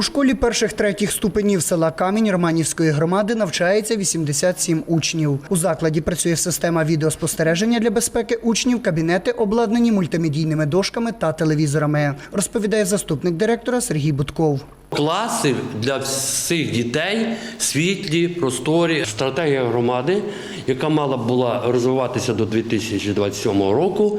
У школі перших третіх ступенів села Камінь Романівської громади навчається 87 учнів. У закладі працює система відеоспостереження для безпеки учнів, кабінети обладнані мультимедійними дошками та телевізорами, розповідає заступник директора Сергій Будков. Класи для всіх дітей світлі, просторі. Стратегія громади, яка мала була розвиватися до 2027 року,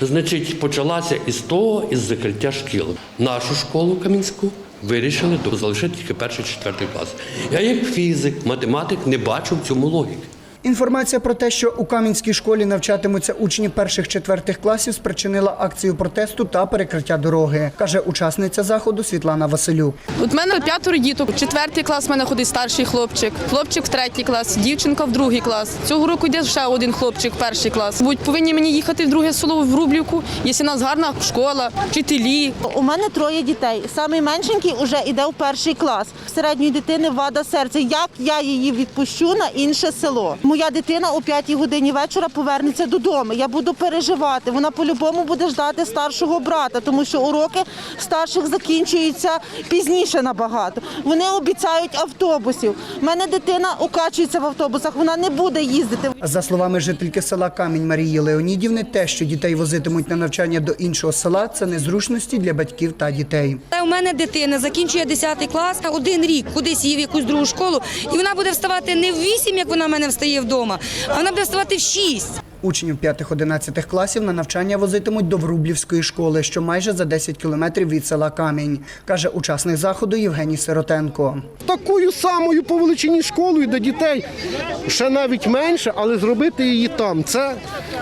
значить, почалася із того, із закриття шкіл. Нашу школу Кам'янську вирішили залишити тільки перший четвертий клас. Я як фізик, математик не бачу в цьому логіки. Інформація про те, що у Кам'янській школі навчатимуться учні перших-четвертих класів, спричинила акцію протесту та перекриття дороги, каже учасниця заходу Світлана Василюк. От мене п'ятеро діток. Четвертий клас в мене ходить старший хлопчик, хлопчик в третій клас, дівчинка в другий клас. Цього року йде ще один хлопчик в перший клас. Будь повинні мені їхати в друге село в Рублівку, якщо в нас гарна школа, вчителі. У мене троє дітей. Самий меншенький вже йде в перший клас. В середньої дитини вада серця. Як я її відпущу на інше село? Моя дитина о 5 годині вечора повернеться додому. Я буду переживати. Вона по-любому буде ждати старшого брата, тому що уроки старших закінчуються пізніше набагато. Вони обіцяють автобусів. У мене дитина укачується в автобусах. Вона не буде їздити. За словами жительки села Камінь Марії Леонідівни, те, що дітей возитимуть на навчання до іншого села, це незручності для батьків та дітей. Та у мене дитина закінчує 10 клас, один рік кудись її в якусь другу школу, і вона буде вставати не в 8, як вона в мене встає вдома, а вона буде вставати в 6. Учнів 5-11 класів на навчання возитимуть до Врублівської школи, що майже за 10 кілометрів від села Камінь, каже учасник заходу Євгеній Сиротенко. такою самою по величині школою для дітей, ще навіть менше, але зробити її там. Це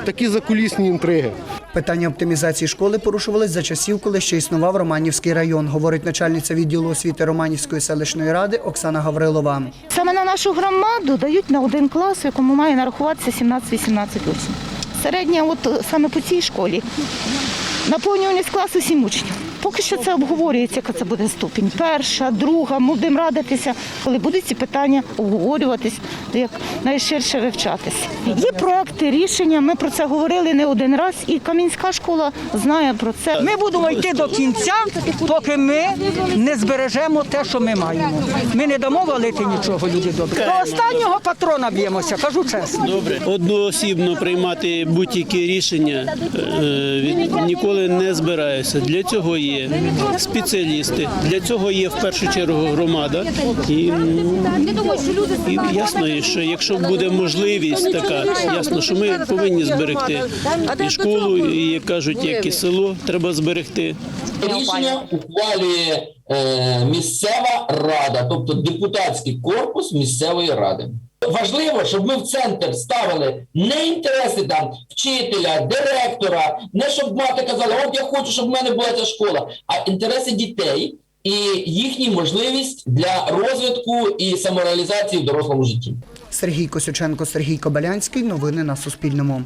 такі закулісні інтриги. Питання оптимізації школи порушувались за часів, коли ще існував Романівський район, говорить начальниця відділу освіти Романівської селищної ради Оксана Гаврилова. Саме на нашу громаду дають на один клас, якому має нарахуватися 17-18 учнів. Середня, от е, саме по цій школі, наповнюваність класу 7 учнів. Поки що це обговорюється, яка це буде ступінь. Перша, друга, ми будемо радитися, коли будуть ці питання обговорюватись, як найширше вивчатися. Є проекти, рішення, ми про це говорили не один раз, і Кам'янська школа знає про це. Ми будемо йти до кінця, поки ми не збережемо те, що ми маємо. Ми не дамо валити нічого, люди добрі. До останнього патрона б'ємося, кажу чесно. одноосібно приймати будь-які рішення е, ніколи не збираюся. Для цього є спеціалісти, для цього є в першу чергу громада. І, і ясно, що якщо буде можливість така, ясно, що ми повинні зберегти і школу, і як кажуть, як і село треба зберегти. Рішення ухвалює е, місцева рада, тобто депутатський корпус місцевої ради. Важливо, щоб ми в центр ставили не інтереси там вчителя, директора, не щоб мати казала, от я хочу, щоб в мене була ця школа, а інтереси дітей і їхню можливість для розвитку і самореалізації в дорослому житті. Сергій Косюченко, Сергій Кобилянський. Новини на Суспільному.